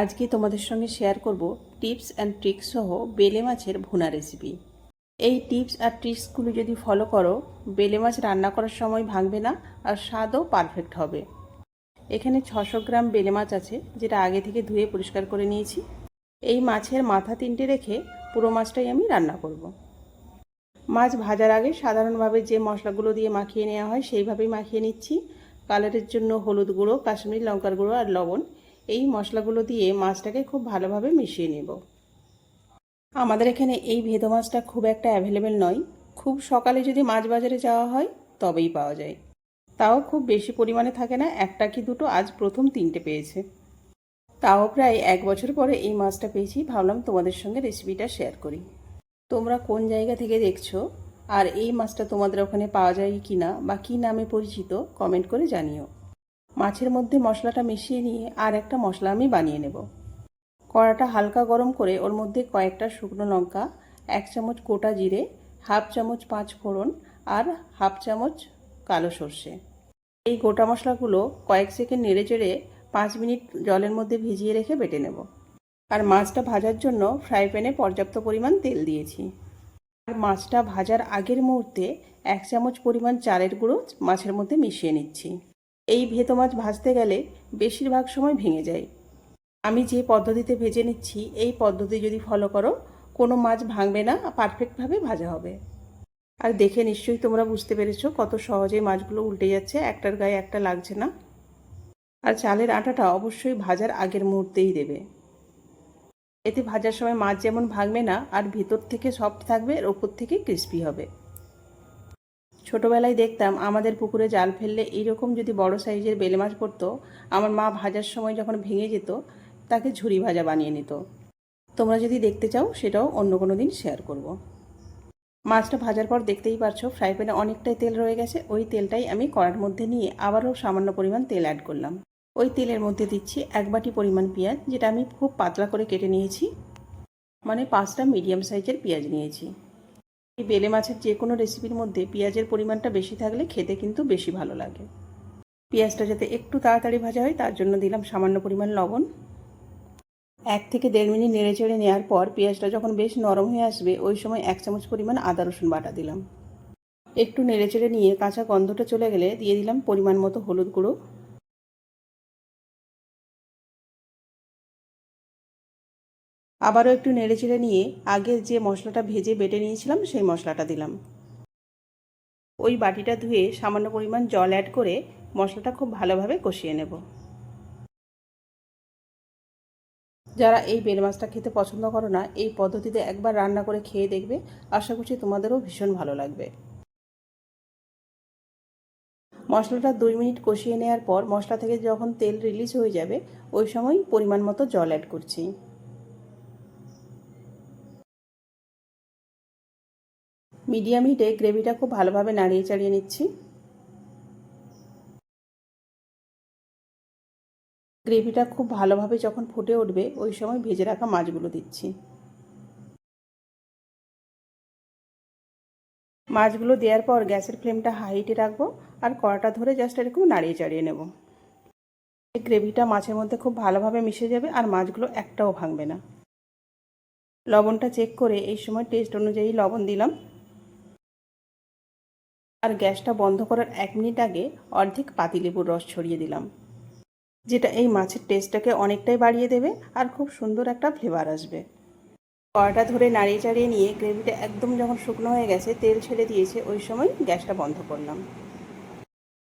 আজকে তোমাদের সঙ্গে শেয়ার করব টিপস অ্যান্ড ট্রিক্স সহ বেলে মাছের ভুনা রেসিপি এই টিপস আর ট্রিক্সগুলো যদি ফলো করো, বেলে মাছ রান্না করার সময় ভাঙবে না আর স্বাদও পারফেক্ট হবে। এখানে ছশো গ্রাম বেলে মাছ আছে, যেটা আগে থেকে ধুয়ে পরিষ্কার করে নিয়েছি। এই মাছের মাথা তিনটে রেখে পুরো মাছটাই আমি রান্না করব। মাছ ভাজার আগে সাধারণভাবে যে মশলাগুলো দিয়ে মাখিয়ে নেওয়া হয়, সেইভাবেই মাখিয়ে নিচ্ছি। কালারের জন্য হলুদ গুঁড়ো, কাশ্মীরি লঙ্কার গুঁড়ো আর লবণ। এই মশলাগুলো দিয়ে মাছটাকে খুব ভালোভাবে মিশিয়ে নেব। আমাদের এখানে এই ভেদো মাছটা খুব একটা অ্যাভেলেবেল নয়। খুব সকালে যদি মাছ বাজারে যাওয়া হয়, তবেই পাওয়া যায়। তাও খুব বেশি পরিমাণে থাকে না, একটা কি দুটো আজ প্রথম তিনটে পেয়েছে। তাও প্রায় এক বছর পরে এই মাছটা পেয়েছি। ভাবলাম তোমাদের সঙ্গে রেসিপিটা শেয়ার করি। তোমরা কোন জায়গা থেকে দেখছ? আর এই মাছটা তোমাদের ওখানে পাওয়া যায় কি না বা কী নামে পরিচিত? কমেন্ট করে জানিও। মাছের মধ্যে মশলাটা মিশিয়ে নিয়ে আর একটা মশলা আমি বানিয়ে নেব। কড়াটা হালকা গরম করে ওর মধ্যে কয়েকটা শুকনো লঙ্কা, এক চামচ গোটা জিরে, হাফ চামচ পাঁচ ফোড়ন আর হাফ চামচ কালো সর্ষে। এই গোটা মশলাগুলো কয়েক সেকেন্ড নেড়ে চেড়ে পাঁচ মিনিট জলের মধ্যে ভিজিয়ে রেখে বেটে নেব। আর মাছটা ভাজার জন্য ফ্রাই প্যানে পর্যাপ্ত পরিমাণ তেল দিয়েছি। আর মাছটা ভাজার আগের মুহূর্তে এক চামচ পরিমাণ চালের গুঁড়ো মাছের মধ্যে মিশিয়ে নিচ্ছি। এই ভেতো মাছ ভাজতে গেলে বেশিরভাগ সময় ভেঙে যায়। আমি যে পদ্ধতিতে ভেজে নিচ্ছি, এই পদ্ধতি যদি ফলো করো, কোনো মাছ ভাঙবে না পারফেক্টভাবে ভাজা হবে। আর দেখে নিশ্চয়ই তোমরা বুঝতে পেরেছ কত সহজে মাছগুলো উল্টে যাচ্ছে, একটার গায়ে একটা লাগছে না। আর চালের আটাটা অবশ্যই ভাজার আগের মুহূর্তেই দেবে। এতে ভাজার সময় মাছ যেমন ভাঙবে না, আর ভিতর থেকে সফট থাকবে, আর ওপর থেকে ক্রিস্পি হবে। ছোটোবেলায় দেখতাম আমাদের পুকুরে জাল ফেললে এইরকম যদি বড় সাইজের বেলে মাছ পড়তো, আমার মা ভাজার সময় যখন ভেঙে যেত, তাকে ঝুরি ভাজা বানিয়ে নিত। তোমরা যদি দেখতে চাও, সেটাও অন্য কোনো দিন শেয়ার করব। মাছটা ভাজার পর দেখতেই পারছ ফ্রাই প্যানে অনেকটাই তেল রয়ে গেছে। ওই তেলটাই আমি কড়ার মধ্যে নিয়ে আবারও সামান্য পরিমাণ তেল অ্যাড করলাম। ওই তেলের মধ্যে দিচ্ছি এক বাটি পরিমাণ পেঁয়াজ, যেটা আমি খুব পাতলা করে কেটে নিয়েছি। মানে পাঁচটা মিডিয়াম সাইজের পেঁয়াজ নিয়েছি। এই বেলে মাছের যে কোনো রেসিপির মধ্যে পেঁয়াজের পরিমাণটা বেশি থাকলে খেতে কিন্তু বেশি ভালো লাগে। পেঁয়াজটা যাতে একটু তাড়াতাড়ি ভাজা হয়, তার জন্য দিলাম সামান্য পরিমাণ লবণ। এক থেকে দেড় মিনিট নেড়ে চেড়ে নেওয়ার পর পেঁয়াজটা যখন বেশ নরম হয়ে আসবে, ওই সময় এক চামচ পরিমাণ আদা রসুন বাটা দিলাম। একটু নেড়ে চেড়ে নিয়ে কাঁচা গন্ধটা চলে গেলে দিয়ে দিলাম পরিমাণ মতো হলুদ গুঁড়ো। আবারও একটু নেড়ে চেড়ে নিয়ে আগে যে মশলাটা ভেজে বেটে নিয়েছিলাম, সেই মশলাটা দিলাম। ওই বাটিটা ধুয়ে সামান্য পরিমাণ জল অ্যাড করে মশলাটা খুব ভালোভাবে কষিয়ে নেব। যারা এই বেল মাছটা খেতে পছন্দ করো না, এই পদ্ধতিতে একবার রান্না করে খেয়ে দেখবে। আশা করছি তোমাদেরও ভীষণ ভালো লাগবে। মশলাটা দুই মিনিট কষিয়ে নেওয়ার পর মশলা থেকে যখন তেল রিলিজ হয়ে যাবে, ওই সময় পরিমাণ মতো জল অ্যাড করছি। মিডিয়াম হিটে গ্রেভিটা খুব ভালোভাবে নাড়িয়ে চাড়িয়ে নিচ্ছি। গ্রেভিটা খুব ভালোভাবে যখন ফুটে উঠবে, ওই সময় ভেজে রাখা মাছগুলো দিচ্ছি। মাছগুলো দেওয়ার পর গ্যাসের ফ্লেমটা হাইটে রাখব আর কড়াটা ধরে জাস্ট এরকম নাড়িয়ে চাড়িয়ে নেব। গ্রেভিটা মাছের মধ্যে খুব ভালোভাবে মিশে যাবে আর মাছগুলো একটাও ভাঙবে না। লবণটা চেক করে এই সময় টেস্ট অনুযায়ী লবণ দিলাম। আর গ্যাসটা বন্ধ করার এক মিনিট আগে অর্ধেক পাতিলেবুর রস ছড়িয়ে দিলাম, যেটা এই মাছের টেস্টটাকে অনেকটাই বাড়িয়ে দেবে আর খুব সুন্দর একটা ফ্লেভার আসবে। কড়াটা ধরে নাড়িয়ে চাড়িয়ে নিয়ে গ্রেভিটা একদম যখন শুকনো হয়ে গেছে, তেল ছেড়ে দিয়েছে, ওই সময় গ্যাসটা বন্ধ করলাম।